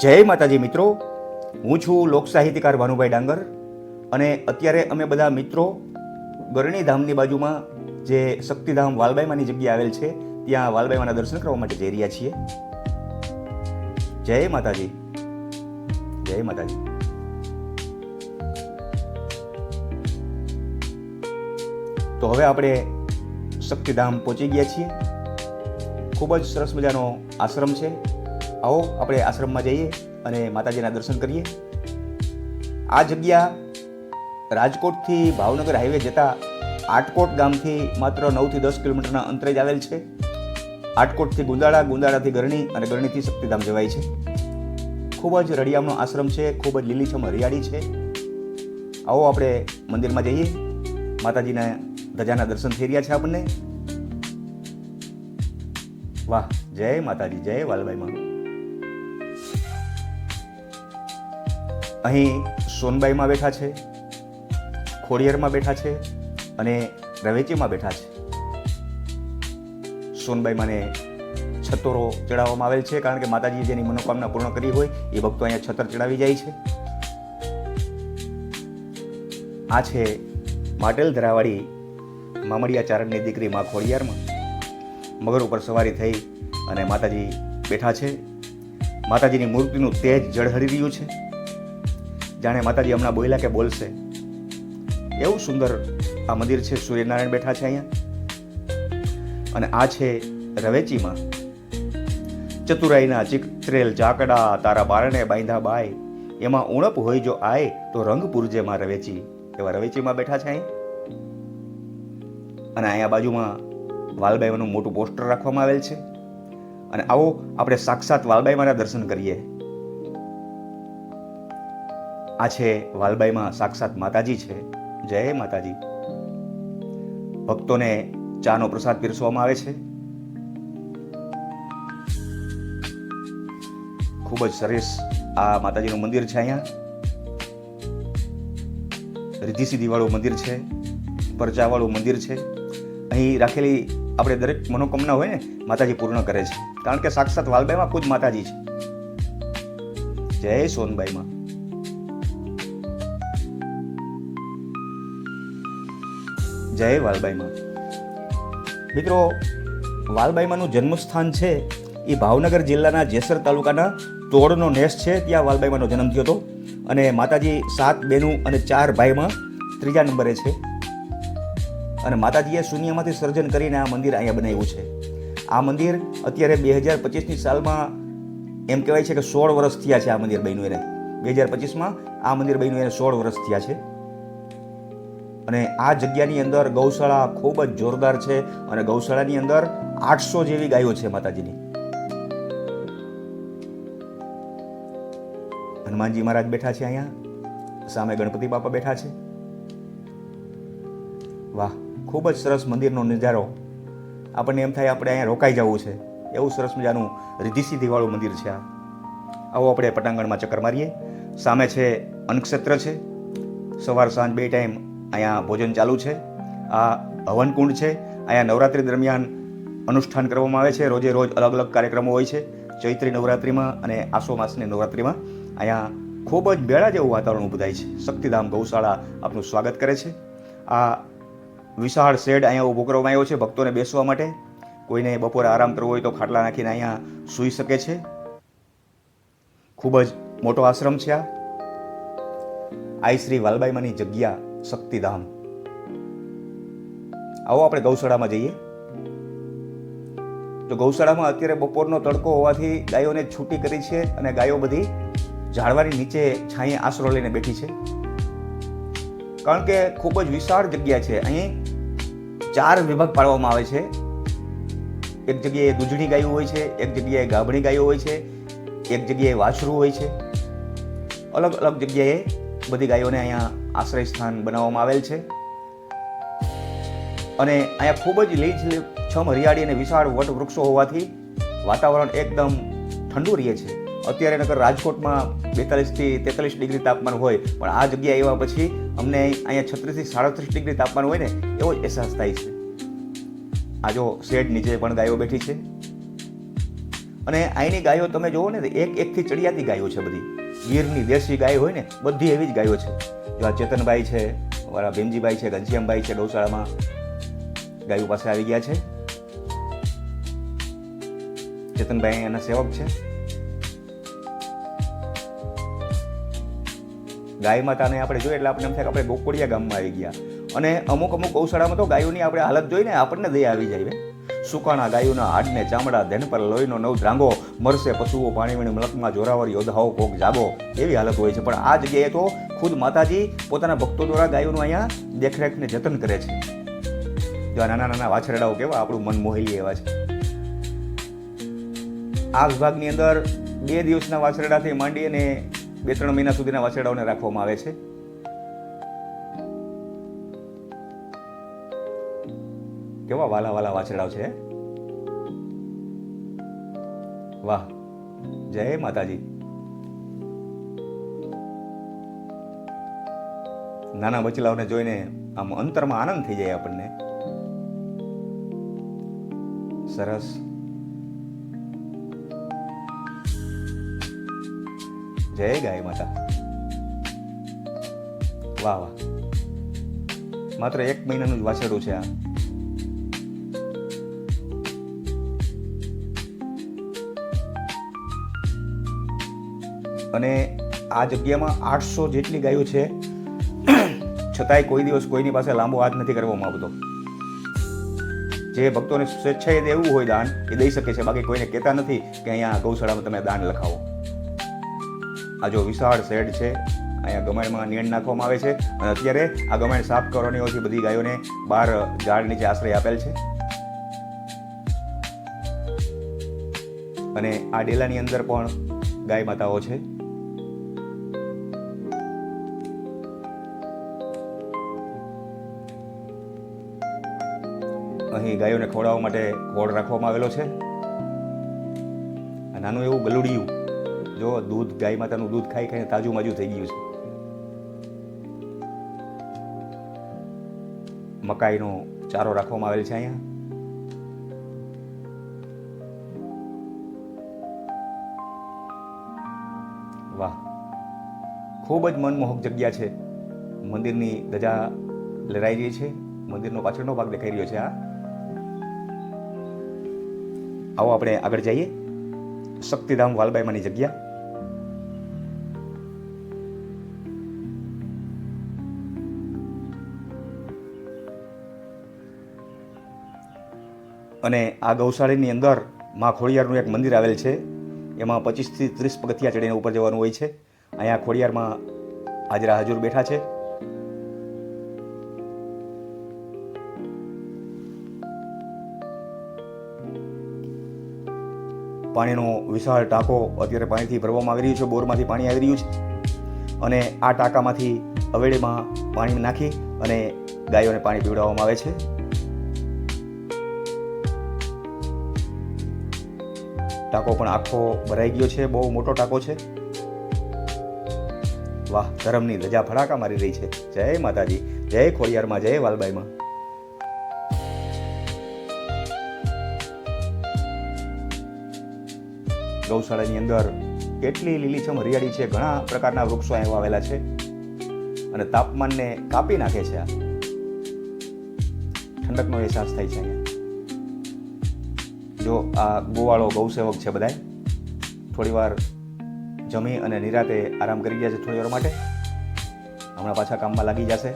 જય માતાજી મિત્રો. હું છું લોક સાહિત્યકાર ભાનુભાઈ ડાંગર અને અત્યારે અમે બધા મિત્રો ગરણીધામની બાજુમાં જે શક્તિધામ વાલબાઈમાની જગ્યા આવેલ છે, ત્યાં વાલબાઈમાના દર્શન કરવા માટે જઈ રહ્યા છીએ. જય માતાજી. જય માતાજી. તો હવે આપણે શક્તિધામ પહોંચી ગયા છીએ. ખૂબ જ સરસ મજાનો આશ્રમ છે. આવો, આપણે આશ્રમમાં જઈએ અને માતાજીના દર્શન કરીએ. આ જગ્યા રાજકોટથી ભાવનગર હાઈવે જતાં આટકોટ ગામથી માત્ર નવથી દસ કિલોમીટરના અંતરે જ આવેલ છે. આટકોટથી ગુંદાળા, ગુંદાળાથી ગરણી અને ગરણીથી શક્તિધામ જવાય છે. ખૂબ જ રળિયામનો આશ્રમ છે, ખૂબ જ લીલીછમ હરિયાળી છે. આવો, આપણે મંદિરમાં જઈએ. માતાજીના ધજાના દર્શન થઈ રહ્યા છે આપણને. વાહ, જય માતાજી, જય વાલબાઈમાં અહીં સોનબાઈમાં બેઠા છે, ખોડિયારમાં બેઠા છે અને રવેચીમાં બેઠા છે. સોનબાઈમાંને છતોરો ચડાવવામાં આવેલ છે કારણ કે માતાજીએ જેની મનોકામના પૂર્ણ કરી હોય એ ભક્તો અહીંયા છતર ચડાવી જાય છે. આ છે માટેલ ધરાવાળી મામડિયા ચારણની દીકરી મા ખોડિયારમાં. મગર ઉપર સવારી થઈ અને માતાજી બેઠા છે. માતાજીની મૂર્તિનું તેજ જળહળી રહ્યું છે. જાણે માતાજી હમણાં બોલ્યા કે બોલશે. એવું સુંદર આ મંદિર છે, સૂર્યનારાયણ બેઠા છે અહીંયા. અને આ છે રવેચીમાં. ચતુરાઈના ચિત્રેલ ઝાકડા, તારા બારણે બાંધા બાય એમાં ઉણપ હોય જો આય, તો રંગ પૂરજેમાં રવેચી. એવા રવેચીમાં બેઠા છે અને અહીંયા બાજુમાં વાલબાઈમાનું મોટું પોસ્ટર રાખવામાં આવેલ છે. અને આવો આપણે સાક્ષાત વાલબાઈમાના દર્શન કરીએ. આ છે વાલબાઈમાં સાક્ષાત માતાજી છે. જય માતાજી. ભક્તોને ચાનો પ્રસાદ પીરસવામાં આવે છે. ખૂબ જ સરસ આ માતાજીનું મંદિર છે અહીંયા. રિદ્ધિ સિદ્ધિ મંદિર છે, પરચાવાળું મંદિર છે. અહીં રાખેલી આપણે દરેક મનોકામના હોય ને, માતાજી પૂર્ણ કરે છે. કારણ કે સાક્ષાત વાલબાઈમાં ખુદ માતાજી છે. જય સોનબાઈમાં. જય વાલબાઈમાં. મિત્રો, વાલબાઈમાનું જન્મસ્થાન છે એ ભાવનગર જિલ્લાના જેસર તાલુકાના તોડનો નેસ છે. ત્યાં વાલબાઈમાનો જન્મ થયો હતો અને માતાજી સાત બહેનું અને ચાર ભાઈમાં ત્રીજા નંબરે છે. અને માતાજીએ શૂન્યમાંથી સર્જન કરીને આ મંદિર અહીંયા બનાવ્યું છે. આ મંદિર અત્યારે બે હજાર પચીસની સાલમાં એમ કહેવાય છે કે સોળ વર્ષ થયા છે આ મંદિર બન્યું એને. બે હજાર પચીસમાં આ મંદિર બન્યું એને સોળ વર્ષ થયા છે. અને આ જગ્યાની અંદર ગૌશાળા ખૂબ જ જોરદાર છે અને ગૌશાળાની અંદર આઠસો જેવી ગાયો છે માતાજીની. હનુમાનજી મહારાજ બેઠા છે અહીંયા. સામે ગણપતિ બાપા બેઠા છે. વાહ, ખૂબ જ સરસ મંદિરનો નજારો. આપણને એમ થાય આપણે અહીંયા રોકાઈ જવું છે. એવું સરસ મજાનું રિદ્ધિ સિદ્ધિવાળું મંદિર છે આ. આવો આપણે પટાંગણમાં ચક્કર મારીએ. સામે છે અન્નક્ષેત્ર છે. સવાર સાંજ બે ટાઈમ અહીંયા ભોજન ચાલુ છે. આ હવનકુંડ છે. અહીંયા નવરાત્રિ દરમિયાન અનુષ્ઠાન કરવામાં આવે છે. રોજે રોજ અલગ અલગ કાર્યક્રમો હોય છે. ચૈત્રી નવરાત્રિમાં અને આસો માસની નવરાત્રિમાં અહીંયા ખૂબ જ બેળા જેવું વાતાવરણ ઊભું થાય છે. શક્તિધામ ગૌશાળા આપનું સ્વાગત કરે છે. આ વિશાળ શેડ અહીંયા ઊભો કરવામાં આવ્યો છે ભક્તોને બેસવા માટે. કોઈને બપોરે આરામ કરવો હોય તો ખાટલા નાખીને અહીંયા સૂઈ શકે છે. ખૂબ જ મોટો આશ્રમ છે આ. આઈ શ્રી વાલબાઈમાની જગ્યા શક્તિધામ. આવો આપણે ગૌશાળામાં જઈએ. તો ગૌશાળામાં અત્યારે બપોરનો તડકો હોવાથી ગાયોને છૂટી કરી છે અને ગાયો બધી ઝાડવાની નીચે છાંયે આશરો લઈને બેઠી છે. કારણ કે ખૂબ જ વિશાળ જગ્યા છે. અહીં ચાર વિભાગ પાડવામાં આવે છે. એક જગ્યાએ દૂધણી ગાયો હોય છે, એક જગ્યાએ ગાભણી ગાયો હોય છે, એક જગ્યાએ વાછરું હોય છે. અલગ અલગ જગ્યાએ બધી ગાયોને અહીંયા આશ્રય સ્થાન બનાવવામાં આવેલ છે. અને અહીંયા ખૂબ જ લીજ છમ હરિયાળી અને વિશાળ વટ વૃક્ષો હોવાથી વાતાવરણ એકદમ ઠંડુ રહે છે. અત્યારે નગર રાજકોટમાં બેતાલીસથી તેતાલીસ ડિગ્રી તાપમાન હોય, પણ આ જગ્યા એવા પછી અમને અહીંયા છત્રીસથી સાડત્રીસ ડિગ્રી તાપમાન હોય ને, એવો જ અહેસાસ થાય છે. આ જો શેડ નીચે પણ ગાયો બેઠી છે. અને અહીંની ગાયો તમે જુઓ ને એક એકથી ચડિયાતી ગાયો છે બધી. ગીરની દેશી ગાય હોય ને, બધી એવી જ ગાયો છે. જો ચેતનભાઈ છે, અમારા ભીમજીભાઈ છે, ઘનશ્યામભાઈ છે ગૌશાળામાં ગાયો પાસે આવી ગયા છે. ચેતનભાઈ એના સેવક છે. ગાય માતાને આપણે જોઈએ એટલે આપણે એમ થાય કે આપણે ગોકોડિયા ગામમાં આવી ગયા. અને અમુક અમુક ગૌશાળામાં તો ગાયોની આપણે હાલત જોઈને આપણને દયા આવી જાય. સુકાણા ગાયોના હાડને ચામડા, ધન પર લોહીનો નવ ધ્રાંગો મરશે પશુઓ પાણીવીણી મલકમાં જોરાવર યોદ્ધાઓ કોક જાગો એવી હાલત હોય છે. પણ આ જગ્યાએ તો ખુદ માતાજી પોતાના ભક્તો દ્વારા ગાયોનું અહીંયા દેખરેખને જતન કરે છે. જો નાના નાના વાછરડાઓ કેવા આપણું મન મોહી એવા છે. આ વિભાગની અંદર બે દિવસના વાછરડાથી માંડી અને બે ત્રણ મહિના સુધીના વાછરડાઓને રાખવામાં આવે છે. કેવા વાલા વાલા વાછરડાઓ છે વાહ. જય માતાજી. નાના બચલાઓને જોઈને આમ અંતરમાં આનંદ થઈ જાય આપણને. સરસ. જય ગાય માતા. વાહ વાહ. માત્ર એક મહિનાનું જ વાછરડું છે આ. અને આ જગ્યામાં આઠસો જેટલી ગાયો છે. છતાંય કોઈ દિવસ કોઈની પાસે લાંબો હાથ નથી કરવામાં આવતો. જે ભક્તોને સ્વેચ્છાએ દેવું હોય દાન, એ દઈ શકે છે. બાકી કોઈને કહેતા નથી કે અહીંયા ગૌશાળામાં તમે દાન લખાવો. આ જો વિશાળ શેડ છે, અહીંયા ગમાણમાં નીણ નાખવામાં આવે છે. અને અત્યારે આ ગમાણ સાફ કરવાની હોવાથી બધી ગાયોને બહાર ઝાડ નીચે આશ્રય આપેલ છે. અને આ ડેલાની અંદર પણ ગાય માતાઓ છે. અહીં ગાયોને ખવડાવવા માટે ખોળ રાખવામાં આવેલો છે. આ નાનું એવું ગલુડિયું. જો દૂધ, ગાય માતાનું દૂધ ખાઈ ખાઈને તાજું માજું થઈ ગયું છે. મકાઈનો ચારો રાખવામાં આવેલ છે અહીંયા. વાહ. ખૂબ જ મનમોહક જગ્યા છે. મંદિરની ધજા લહેરાઈ રહી છે. મંદિરનો પાછળનો ભાગ દેખાઈ રહ્યો છે આ આવો આપણે આગળ જઈએ. શક્તિધામ વાલબાઈમાંની જગ્યા. અને આ ગૌશાળાની અંદરમાં ખોડિયારનું એક મંદિર આવેલ છે. એમાં પચીસથી ત્રીસ પગથિયા ચડીને ઉપર જવાનું હોય છે. અહીંયા ખોડિયારમાં હાજરા હજુર બેઠા છે. પાણીનો વિશાળ ટાંકો અત્યારે પાણીથી ભરવામાં આવી રહ્યું છે. બોરમાંથી પાણી આવી રહ્યું છે. અને આ ટાંકામાંથી અવેડીમાં પાણી નાખી અને ગાયોને પાણી પીવડાવવામાં આવે છે. ટાંકો પણ આખો ભરાઈ ગયો છે. બહુ મોટો ટાંકો છે. વાહ, ધરમની ધજા ફડાકા મારી રહી છે. જય માતાજી. જય ખોડિયારમાં, જય વાલબાઈમાં. ગૌશાળાની અંદર કેટલી લીલીછમ હરિયાળી છે, ઘણા પ્રકારના વૃક્ષો અહીં આવેલા છે. અને તાપમાનને કાપી નાખે છે આ. ઠંડકનો અહેસાસ થાય છે અહીંયા. જો આ ગોવાળો ગૌસેવક છે બધાય થોડીવાર જમી અને નિરાતે આરામ કરી ગયા છે થોડી વાર માટે. હમણાં પાછા કામમાં લાગી જશે.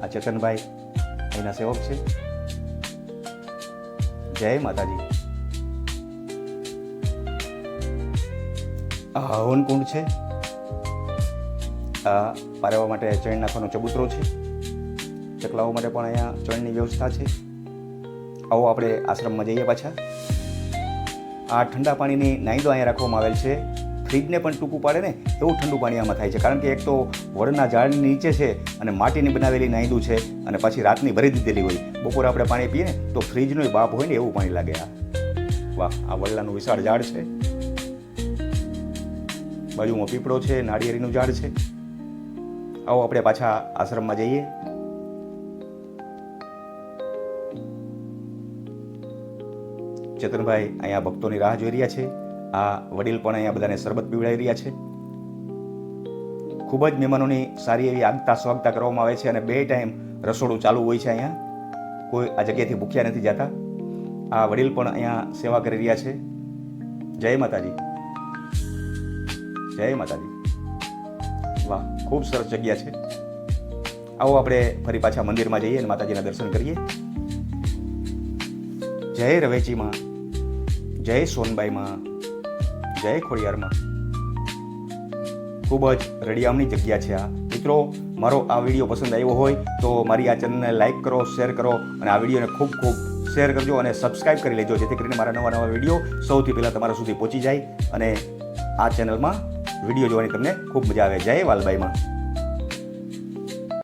આ ચેતનભાઈ એના સેવક છે. જય માતાજી. આ હવનકુંડ છે. આ પારવા માટે ચણ નાખવાનો ચબૂતરો છે. ચકલાઓ માટે પણ અહીંયા ચણની વ્યવસ્થા છે. આવો આપણે આશ્રમમાં જઈએ પાછા. આ ઠંડા પાણીની નાઈદો અહીંયા રાખવામાં આવેલ છે. ફ્રીજને પણ ટૂંકું પાડે ને એવું ઠંડુ પાણી આમાં થાય છે. કારણ કે એક તો વડના ઝાડની નીચે છે અને માટીની બનાવેલી નાઈદું છે અને પછી રાતની ભરી દીધેલી હોય. બપોરે આપણે પાણી પીએ ને તો ફ્રીજનો બાપ હોય ને એવું પાણી લાગે આ. વાહ, આ વડલાનું વિશાળ ઝાડ છે. બાજુમાં પીપળો છે, નાળિયેરીનું ઝાડ છે. આવો આપણે પાછા આશ્રમમાં જઈએ. ચેતનભાઈ અહીંયા ભક્તોની રાહ જોઈ રહ્યા છે. આ વડીલ પણ અહીંયા બધાને શરબત પીવડાવી રહ્યા છે. ખૂબ જ મહેમાનોની સારી એવી આગતા સ્વાગતા કરવામાં આવે છે અને બે ટાઈમ રસોડું ચાલુ હોય છે અહીંયા. કોઈ આ જગ્યાએથી ભૂખ્યા નથી જતા. આ વડીલ પણ અહીંયા સેવા કરી રહ્યા છે. જય માતાજી. જય માતાજી. વાહ, ખૂબ સરસ જગ્યા છે. આવો આપણે ફરી પાછા મંદિરમાં જઈએ અને માતાજીના દર્શન કરીએ. જય રવેચીમાં, જય સોનબાઈમાં, જય ખોડિયારમાં. ખૂબ જ રડિયામની જગ્યા છે આ. મિત્રો, મારો આ વીડિયો પસંદ આવ્યો હોય તો મારી આ ચેનલને લાઇક કરો, શેર કરો અને આ વિડીયોને ખૂબ ખૂબ શેર કરજો અને સબસ્ક્રાઇબ કરી લેજો, જેથી કરીને મારા નવા નવા વીડિયો સૌથી પહેલાં તમારા સુધી પહોંચી જાય અને આ ચેનલમાં વીડિયો જોવાની તમને ખૂબ મજા આવે. જય વાલબાઈમાં.